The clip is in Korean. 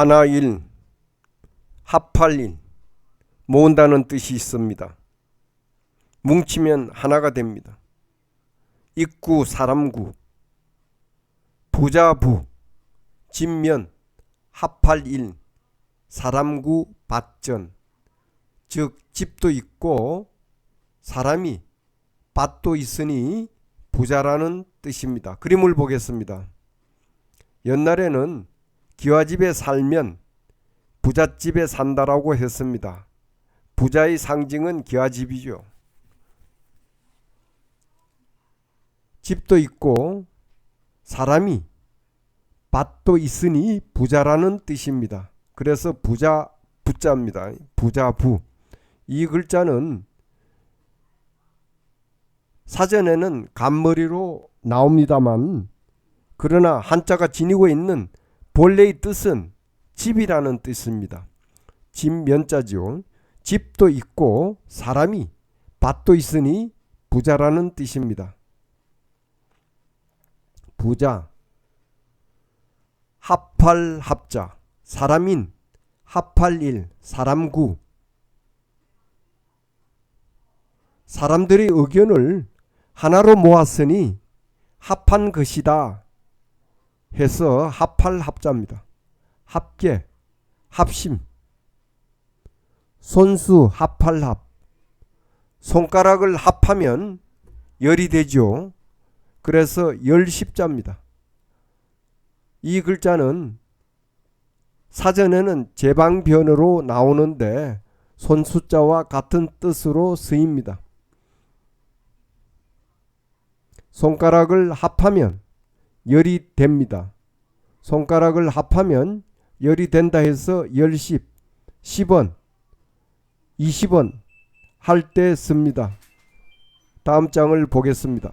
하나일, 합할일, 모은다는 뜻이 있습니다. 뭉치면 하나가 됩니다. 입구, 사람구, 부자부, 진면, 합할일, 사람구, 밭전, 즉 집도 있고 사람이 밭도 있으니 부자라는 뜻입니다. 그림을 보겠습니다. 옛날에는 기와집에 살면 부잣집에 산다라고 했습니다. 부자의 상징은 기와집이죠. 집도 있고 사람이 밭도 있으니 부자라는 뜻입니다. 그래서 부자 부자입니다. 부자부. 이 글자는 사전에는 간머리로 나옵니다만 그러나 한자가 지니고 있는 본래의 뜻은 집이라는 뜻입니다. 집 면자죠. 집도 있고 사람이 밭도 있으니 부자라는 뜻입니다. 부자 합할 합자 사람인 합할 일 사람구 사람들의 의견을 하나로 모았으니 합한 것이다 해서 합할 합자입니다. 합계 합심 손수 합할 합 손가락을 합하면 열이 되죠. 그래서 열십자입니다. 이 글자는 사전에는 제방변으로 나오는데 손수자와 같은 뜻으로 쓰입니다. 손가락을 합하면 열이 됩니다. 손가락을 합하면 열이 된다 해서 열십, 10원, 20원 할 때 씁니다. 다음 장을 보겠습니다.